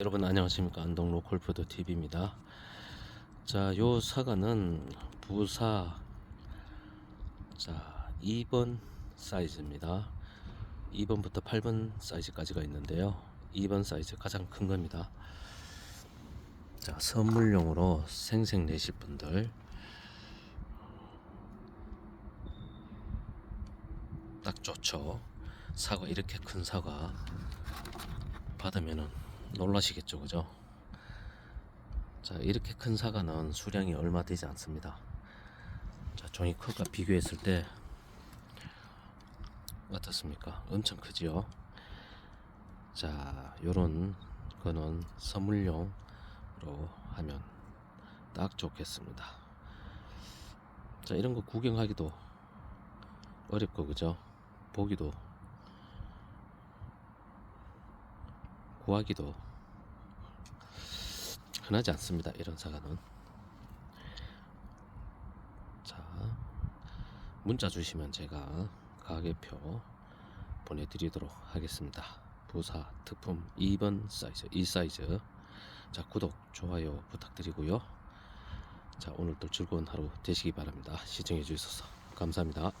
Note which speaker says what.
Speaker 1: 여러분 안녕하십니까 안동 로컬푸드 TV입니다. 자, 요 사과는 부사 자 2번 사이즈입니다. 2번부터 8번 사이즈까지가 있는데요. 2번 사이즈 가장 큰 겁니다. 자 선물용으로 생생 내실 분들 딱 좋죠. 사과 이렇게 큰 사과 받으면은 놀라시겠죠, 그죠? 자, 이렇게 큰 사과는 수량이 얼마 되지 않습니다. 자, 종이컵과 비교했을 때 어떻습니까? 엄청 크지요? 자, 요런 거는 선물용으로 하면 딱 좋겠습니다. 자, 이런 거 구경하기도 어렵고, 그죠? 보기도 구하기도 흔하지 않습니다. 이런 사과는. 자, 문자 주시면 제가 가게표 보내드리도록 하겠습니다. 부사 특품 2번 사이즈, 2 사이즈. 자, 구독, 좋아요 부탁드리고요. 자, 오늘도 즐거운 하루 되시기 바랍니다. 시청해 주셔서 감사합니다.